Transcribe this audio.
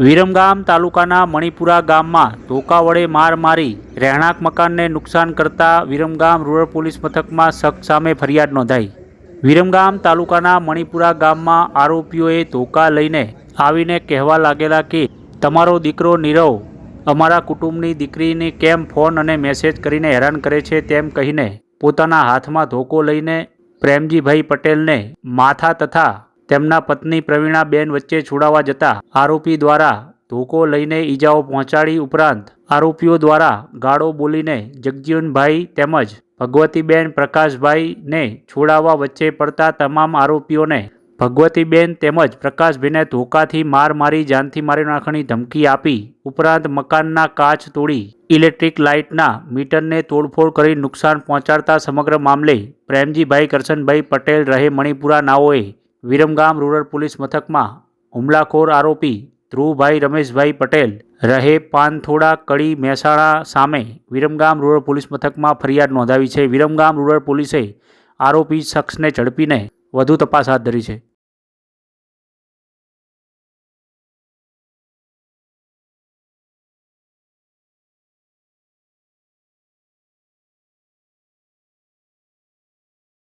વિરમગામ તાલુકાના મણિપુરા ગામમાં ધોકા વડે માર મારી રહેણાંક મકાનને નુકસાન કરતા વિરમગામ રૂરલ પોલીસ મથકમાં શખ્સ સામે ફરિયાદ નોંધાઈ. વિરમગામ તાલુકાના મણિપુરા ગામમાં આરોપીઓએ ધોકા લઈને આવીને કહેવા લાગેલા કે, તમારો દીકરો નીરવ અમારા કુટુંબની દીકરીને કેમ ફોન અને મેસેજ કરીને હેરાન કરે છે તેમ કહીને પોતાના હાથમાં ધોકો લઈને પ્રેમજીભાઈ પટેલને માથા તથા તેમના પત્ની પ્રવીણાબેન વચ્ચે છોડાવા જતા આરોપી દ્વારા ધોકો લઈને ઈજાઓ પહોંચાડી ઉપરાંત આરોપીઓ દ્વારા ગાળો બોલીને જગજીવનભાઈ તેમજ ભગવતીબેન પ્રકાશભાઈને છોડાવવા વચ્ચે પડતા તમામ આરોપીઓને ભગવતીબેન તેમજ પ્રકાશભાઈને ધોકાથી માર મારી, જાનથી મારી નાખવાની ધમકી આપી ઉપરાંત મકાનના કાચ તોડી ઇલેક્ટ્રિક લાઇટના મીટરને તોડફોડ કરી નુકસાન પહોંચાડતા સમગ્ર મામલે પ્રેમજીભાઈ કરશનભાઈ પટેલ રહે મણિપુરા નાઓએ વિરમગામ રૂરલ પોલીસ મથકમાં હુમલાખોર આરોપી ધ્રુવભાઈ રમેશભાઈ પટેલ રહે પાનથોડા કડી મહેસાણા સામે વિરમગામ રૂરલ પોલીસ મથકમાં ફરિયાદ નોંધાવી છે. વિરમગામ રૂરલ પોલીસે આરોપી શખ્સને ઝડપીને વધુ તપાસ હાથ ધરી છે.